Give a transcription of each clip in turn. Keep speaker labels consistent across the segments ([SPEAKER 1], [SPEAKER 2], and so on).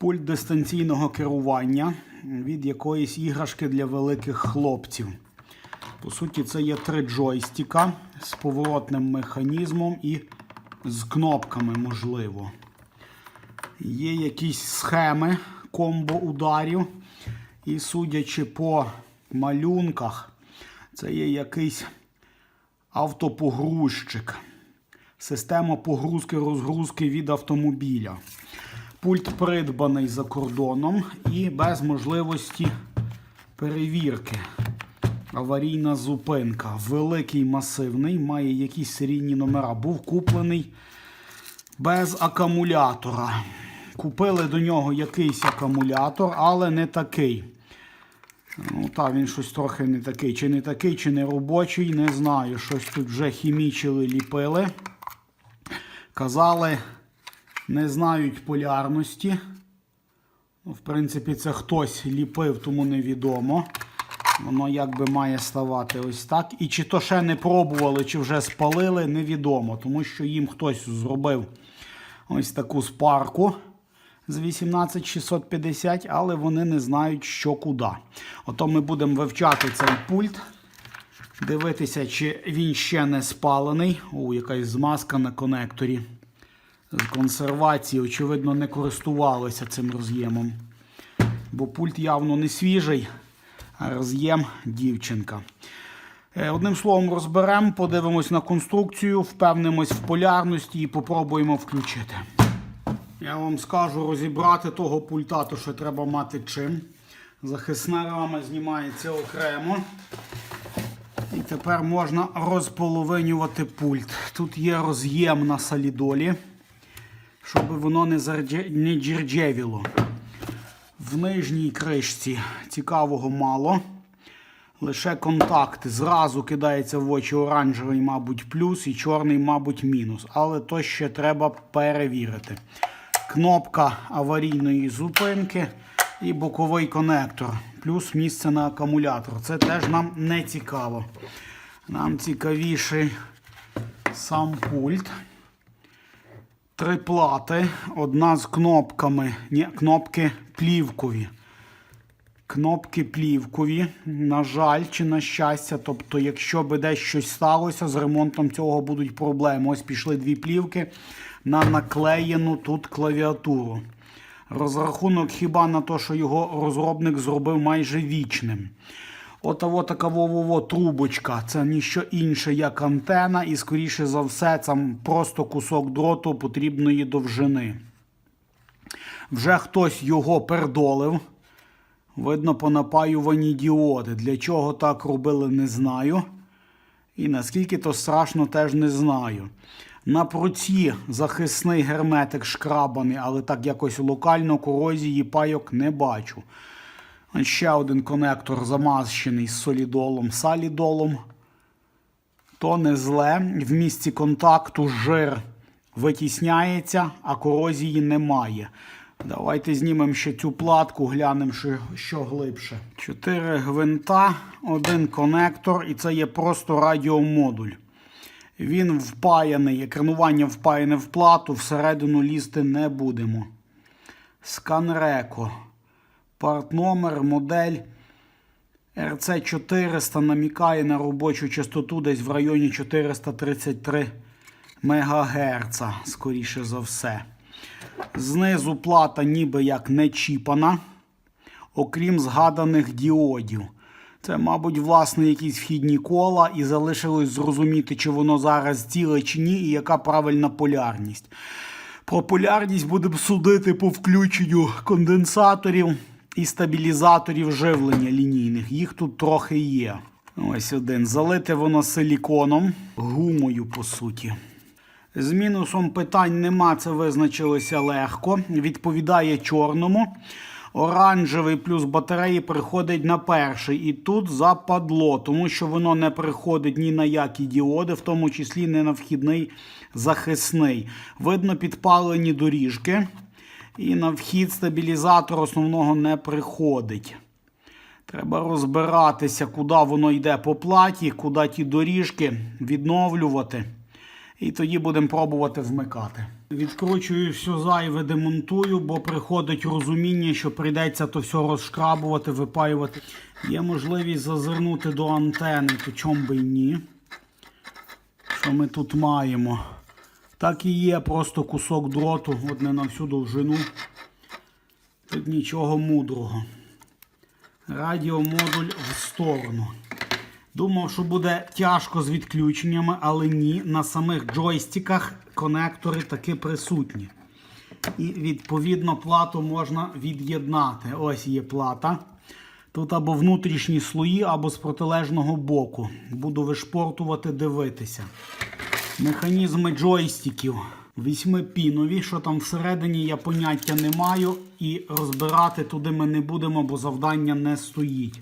[SPEAKER 1] Пульт дистанційного керування від якоїсь іграшки для великих хлопців. По суті, це є три джойстика з поворотним механізмом і з кнопками, можливо. Є якісь схеми комбо ударів. І судячи по малюнках, це є якийсь автопогрузчик. Система погрузки-розгрузки від автомобіля. Пульт придбаний за кордоном і без можливості перевірки. Аварійна зупинка. Великий масивний, має якісь серійні номера. Був куплений без акумулятора. Купили до нього якийсь акумулятор, але не такий. Ну, та, він щось трохи не такий. Чи не такий, чи не робочий, не знаю. Щось тут вже хімічили, ліпили. Казали, не знають полярності. Ну, в принципі, це хтось ліпив, тому невідомо. Воно якби має ставати ось так. І чи то ще не пробували, чи вже спалили, невідомо. Тому що їм хтось зробив ось таку спарку з 18650, але вони не знають, що куди. Ото ми будемо вивчати цей пульт. Дивитися, чи він ще не спалений. О, якась змазка на конекторі. З консервації, очевидно, не користувалися цим роз'ємом. Бо пульт явно не свіжий, а роз'єм дівчинка. Е, Одним словом, розберемо, подивимось на конструкцію, впевнимось в полярності і попробуємо включити. Я вам скажу, розібрати того пульта, то що треба мати чим. Захисна рама знімається окремо. І тепер можна розполовинювати пульт. Тут є роз'єм на солідолі, щоб воно не, зардє... не джерджевіло. В нижній кришці цікавого мало. Лише контакти. Зразу кидається в очі оранжевий, мабуть, плюс і чорний, мабуть, мінус. Але то ще треба перевірити. Кнопка аварійної зупинки і боковий конектор. Плюс місце на акумулятор. Це теж нам не цікаво. Нам цікавіший сам пульт. Три плати. Одна з кнопками. Ні, кнопки плівкові. Кнопки плівкові, на жаль, чи на щастя. Тобто, якщо би десь щось сталося, з ремонтом цього будуть проблеми. Ось пішли дві плівки на наклеєну тут клавіатуру. Розрахунок хіба на те, що його розробник зробив майже вічним. От от така вово трубочка. Це ніщо інше, як антена, і, скоріше за все, це просто кусок дроту потрібної довжини. Вже хтось його пердолив. Видно, по напаюванні діоди. Для чого так робили, не знаю. І наскільки то страшно, теж не знаю. На пруці захисний герметик шкрабаний, але так якось локально корозії пайок не бачу. Ще один конектор замащений з солідолом, салідолом. То не зле. В місці контакту жир витісняється, а корозії немає. Давайте знімемо ще цю платку, глянемо, що, що глибше. Чотири гвинта, один конектор, і це є просто радіомодуль. Він впаяний, екранування впаяне в плату, всередину лізти не будемо. Сканреко. Партномер, модель RC400 намікає на робочу частоту десь в районі 433 МГц, скоріше за все. Знизу плата ніби як не чіпана, окрім згаданих діодів. Це, мабуть, власне, якісь вхідні кола, і залишилось зрозуміти, чи воно зараз ціле чи ні, і яка правильна полярність. Про полярність будемо судити по включенню конденсаторів і стабілізаторів живлення лінійних. Їх тут трохи є. Ось один. Залите воно силіконом, гумою, по суті. З мінусом питань нема, це визначилося легко. Відповідає чорному. Оранжевий плюс батареї приходить на перший. І тут западло, тому що воно не приходить ні на які діоди, в тому числі не на вхідний захисний. Видно підпалені доріжки. І на вхід стабілізатор основного не приходить. Треба розбиратися, куди воно йде по платі, куди ті доріжки відновлювати. І тоді будемо пробувати вмикати. Відкручую все зайве, демонтую, бо приходить розуміння, що прийдеться то все розшкрабувати, випаювати. Є можливість зазирнути до антени, то чом би ні. Що ми тут маємо? Так і є, просто кусок дроту, от не на всю довжину. Тут нічого мудрого. Радіомодуль в сторону. Думав, що буде тяжко з відключеннями, але ні. На самих джойстиках конектори таки присутні. І відповідно плату можна від'єднати. Ось є плата. Тут або внутрішні слої, або з протилежного боку. Буду вишпортувати, дивитися. Механізми джойстиків. Вісьмипінові, що там всередині, я поняття не маю. І розбирати туди ми не будемо, бо завдання не стоїть.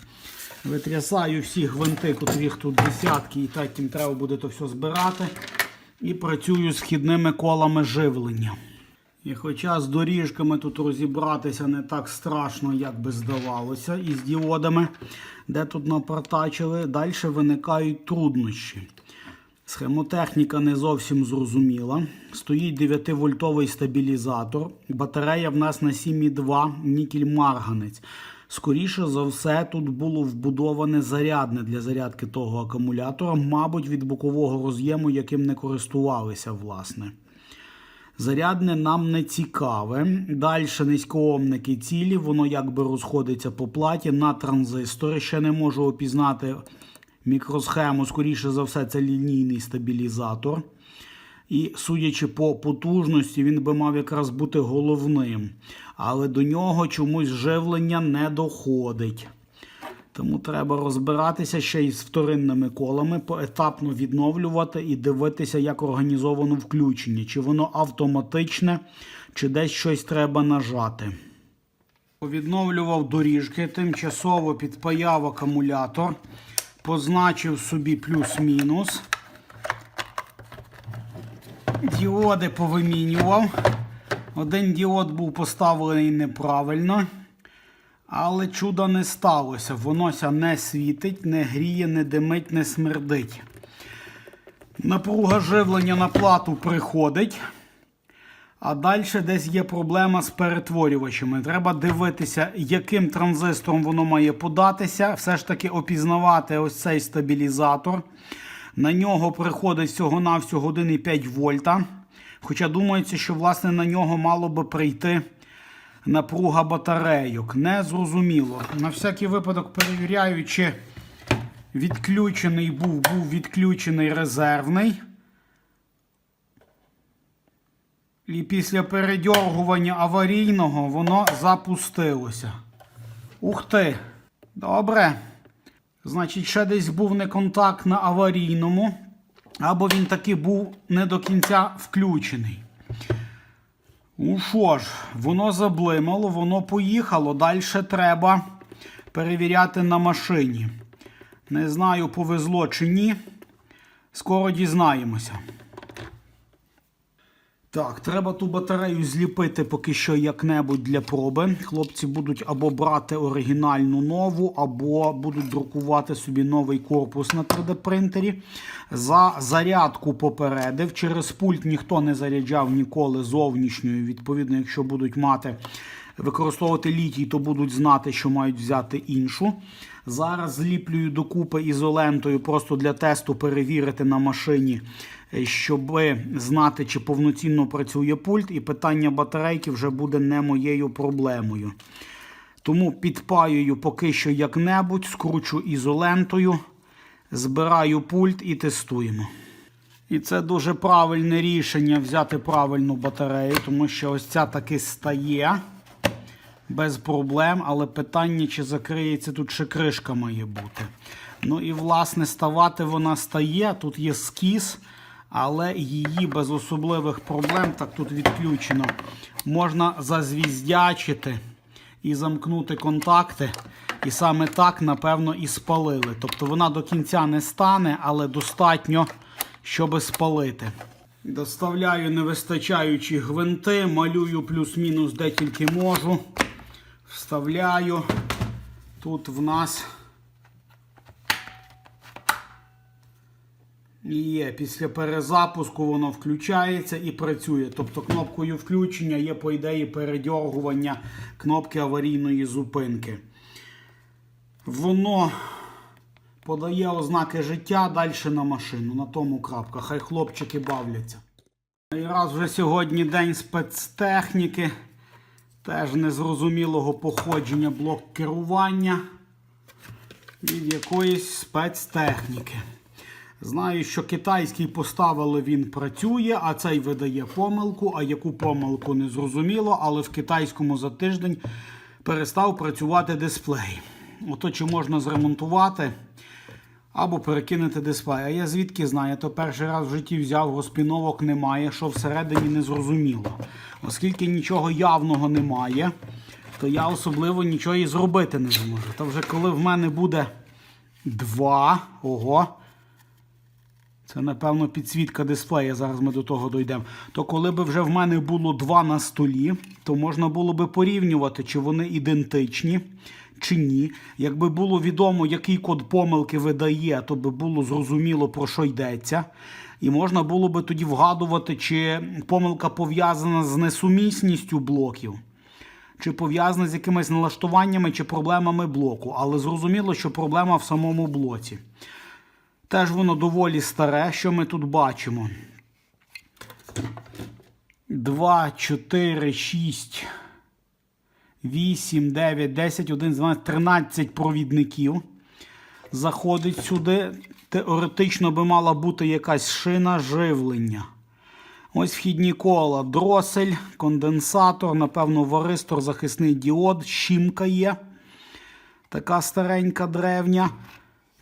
[SPEAKER 1] Витрясаю всі гвинти, котрих тут десятки, і потім треба буде то все збирати. І працюю з хідними колами живлення. І хоча з доріжками тут розібратися не так страшно, як би здавалося, і з діодами, де тут напортачили, далі виникають труднощі. Схемотехніка не зовсім зрозуміла. Стоїть 9-вольтовий стабілізатор. Батарея в нас на 7,2 нікель-марганець. Скоріше за все, тут було вбудоване зарядне для зарядки того акумулятора, мабуть, від бокового роз'єму, яким не користувалися, власне. Зарядне нам не цікаве. Далі низькоомники цілі, воно якби розходиться по платі на транзистори. Ще не можу опізнати мікросхему, скоріше за все, це лінійний стабілізатор. І судячи по потужності, він би мав якраз бути головним. Але до нього чомусь живлення не доходить. Тому треба розбиратися ще й з вторинними колами, поетапно відновлювати і дивитися, як організовано включення, чи воно автоматичне, чи десь щось треба нажати. Відновлював доріжки, тимчасово підпаяв акумулятор, позначив собі плюс-мінус. Діоди повимінював. Один діод був поставлений неправильно. Але чуда не сталося. Вонося не світить, не гріє, не димить, не смердить. Напруга живлення на плату приходить. А далі десь є проблема з перетворювачами. Треба дивитися, яким транзистором воно має податися. Все ж таки опізнавати ось цей стабілізатор. На нього приходить всього-навсього 1,5 вольта. Хоча думається, що власне на нього мало би прийти напруга батарейок. Не зрозуміло. На всякий випадок перевіряю, чи відключений був, був відключений резервний. І після передьоргування аварійного воно запустилося. Ух ти! Добре. Значить, ще десь був неконтакт на аварійному, або він таки був не до кінця включений. Ну що ж, воно заблимало, воно поїхало. Далі треба перевіряти на машині. Не знаю, повезло чи ні. Скоро дізнаємося. Так, треба ту батарею зліпити поки що як-небудь для проби. Хлопці будуть або брати оригінальну нову, або будуть друкувати собі новий корпус на 3D принтері. За зарядку попередив. Через пульт ніхто не заряджав ніколи зовнішньою. Відповідно, якщо будуть мати використовувати літій, то будуть знати, що мають взяти іншу. Зараз зліплюю докупи ізолентою просто для тесту перевірити на машині, щоб знати, чи повноцінно працює пульт, і питання батарейки вже буде не моєю проблемою. Тому підпаюю поки що як-небудь, скручу ізолентою, збираю пульт і тестуємо. І це дуже правильне рішення взяти правильну батарею, тому що ось ця таки стає без проблем, але питання, чи закриється тут ще кришка має бути. Ну і, власне, ставати вона стає. Тут є скіс, але її без особливих проблем, так тут відключено, можна зазвіздячити і замкнути контакти. І саме так, напевно, і спалили. Тобто вона до кінця не стане, але достатньо, щоб спалити. Доставляю невистачаючі гвинти, малюю плюс-мінус де тільки можу. Вставляю. Тут в нас І є. Після перезапуску воно включається і працює. Тобто кнопкою включення є, по ідеї, передьоргування кнопки аварійної зупинки. Воно подає ознаки життя далі на машину. На тому крапка. Хай хлопчики бавляться. І раз вже сьогодні день спецтехніки. Теж незрозумілого походження блок керування від якоїсь спецтехніки. Знаю, що китайський поставили, він працює, а цей видає помилку. А яку помилку не зрозуміло, але в китайському за тиждень перестав працювати дисплей. Ото чи можна зремонтувати або перекинути дисплей. А я звідки знаю, то перший раз в житті взяв розпіновок немає, що всередині не зрозуміло. Оскільки нічого явного немає, то я особливо нічого і зробити не зможу. Та вже коли в мене буде два, ого. Це, напевно, підсвітка дисплея. Зараз ми до того дійдемо. То коли б вже в мене було два на столі, то можна було би порівнювати, чи вони ідентичні, чи ні. Якби було відомо, який код помилки видає, то би було зрозуміло, про що йдеться. І можна було би тоді вгадувати, чи помилка пов'язана з несумісністю блоків. Чи пов'язана з якимись налаштуваннями чи проблемами блоку. Але зрозуміло, що проблема в самому блоці. Теж воно доволі старе, що ми тут бачимо. 2, 4, 6, 8, 9, 10, 11, 12, 13 провідників. Заходить сюди. Теоретично би мала бути якась шина живлення. Ось вхідні кола, дросель, конденсатор, напевно, варистор, захисний діод, щімка є. Така старенька древня.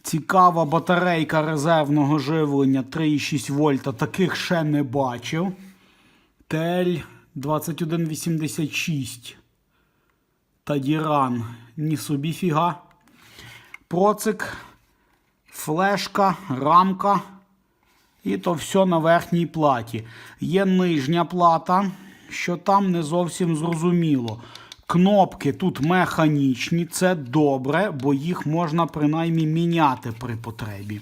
[SPEAKER 1] Цікава батарейка резервного живлення 3,6 вольта. Таких ще не бачив. Тель 2186. Тадіран. Ні собі фіга. Процик, флешка, рамка. І то все на верхній платі. Є нижня плата, що там не зовсім зрозуміло. Кнопки тут механічні, це добре, бо їх можна принаймні міняти при потребі.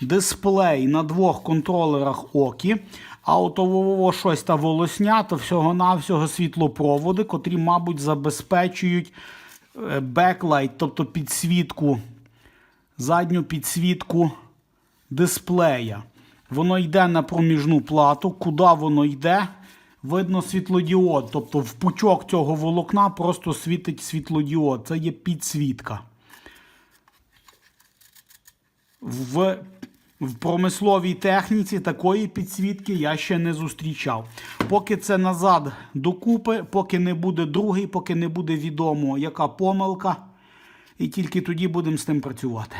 [SPEAKER 1] Дисплей на двох контролерах окі, а отового щось та волосня, то всього-навсього світлопроводи, котрі, мабуть, забезпечують е, беклайт, тобто підсвітку, задню підсвітку дисплея. Воно йде на проміжну плату. Куди воно йде? Видно світлодіод. Тобто в пучок цього волокна просто світить світлодіод. Це є підсвітка. В, в промисловій техніці такої підсвітки я ще не зустрічав. Поки це назад докупи, поки не буде другий, поки не буде відомо, яка помилка. І тільки тоді будемо з тим працювати.